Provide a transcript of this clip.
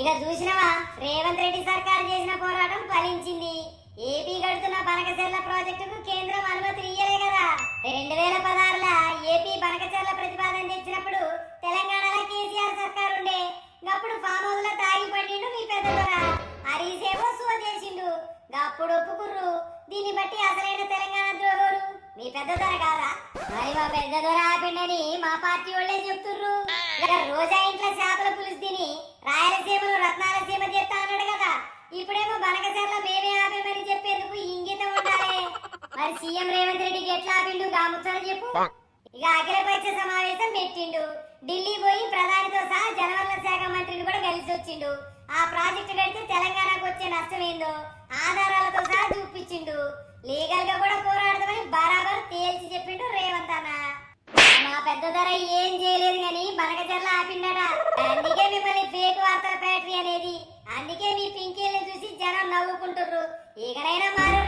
ఇక చూసినవా? రేవంత్ రెడ్డి సర్కార్ చేసిన పోరాటం ఫలించింది. ఏపీ గడుతున్న బనకచెర్ల ప్రాజెక్టుకు కేంద్రం అనుమతి ఇయ్యలే కదా. రెండు వేల పదహారుల ఏపీ బనకచెర్ల ప్రతిపాదన తెచ్చినప్పుడు తెలంగాణలో కేసీఆర్ సర్కారు ఉండే. అప్పుడు ఫామ్ హౌస్లో తాగి పడిండు మీ పెద్ద దొర. హరీసేమో సో చేసిండు. అప్పుడు ఒప్పుకుర్రు. దీన్ని బట్టి అసలైన తెలంగాణ ద్రోహుడు మీ పెద్ద దొర కాదా? మరి మా పెద్ద దొర ఆపిండని మా పార్టీ వాళ్ళే చెప్తుర్రు. రోజా ఇంట్లో సీఎం రేవంత్ రెడ్డికి ఎట్లా ఆపిండు గాముచ్చాడు చెప్పు. ఇక అఖిల పక్ష సమావేశం పెట్టిండు. ఢిల్లీ పోయి ప్రధానితో సహా జలవనరుల శాఖ మంత్రిని కూడా కలిసి వచ్చిండు. ఆ ప్రాజెక్టు కడితే తెలంగాణకు వచ్చే నష్టం ఏందో ఆధారాలతో సహా చూపించిండు. లీగల్గా కూడా పోరాడదామని బరాబర్ తేల్చి చెప్పిండు రేవంత్ అన్న. మా పెద్ద ధర ఏం చేయలేదు గాని బనకచర్ల ఆపిండట. అందుకే మిమ్మల్ని ఫేక్ వార్తల ఫ్యాక్టరీ అనేది. అందుకే మీ పింకీల్ని చూసి జనం నవ్వుకుంటుర్రు. ఇకనైనా మారు